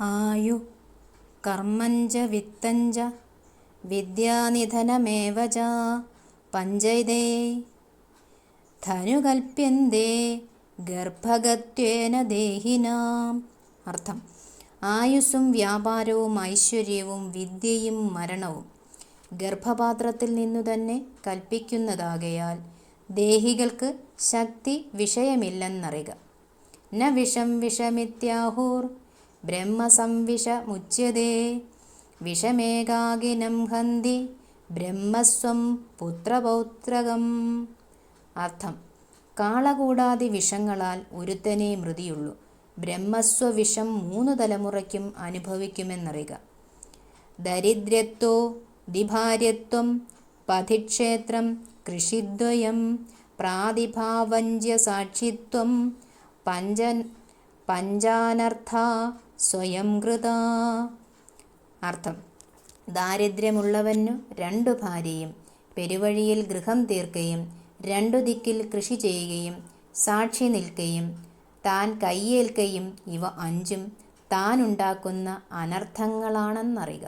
ആയു. കർമ്മഞ്ച വിത്തഞ്ച. വിദ്യാനിധനമേവ ച പഞ്ചൈതേ. ധനുകൽപ്യന്തേ. ഗർഭഗത്വേന ദേഹിനാം. അർത്ഥം. ആയുസ്സും വ്യാപാരവും ഐശ്വര്യവും വിദ്യയും മരണവും ഗർഭപാത്രത്തിൽ നിന്നു തന്നെ കൽപ്പിക്കുന്നതാകയാൽ ദേഹികൾക്ക് ശക്തി വിഷയമില്ലെന്നറിക ന വിഷം വിഷമിത്യാഹുർ. ബ്രഹ്മസംവിഷമുച്യതേ വിഷമേകാകിനം ഹന്തി ബ്രഹ്മസ്വം പുത്രപൗത്രകം. അർത്ഥം കാളകൂടാതി വിഷങ്ങളാൽ ഒരുത്തനേ മൃതിയുള്ളൂ. ബ്രഹ്മസ്വവിഷം മൂന്ന് തലമുറയ്ക്കും അനുഭവിക്കുമെന്നറിയുക. ദരിദ്രത്വോ ദിഭാര്യത്വം പതിക്ഷേത്രം കൃഷിദ്വയം പ്രാതിഭാവഞ്ച സാക്ഷിത്വം പഞ്ച പഞ്ചാനർത്ഥ സ്വയം കൃത. അർത്ഥം. ദാരിദ്ര്യമുള്ളവനു രണ്ടു ഭാര്യയും പെരുവഴിയിൽ ഗൃഹം തീർക്കുകയും രണ്ടു ദിക്കിൽ കൃഷി ചെയ്യുകയും സാക്ഷി നിൽക്കുകയും താൻ കയ്യേൽക്കുകയും ഇവ അഞ്ചും താനുണ്ടാക്കുന്ന അനർത്ഥങ്ങളാണെന്നറിക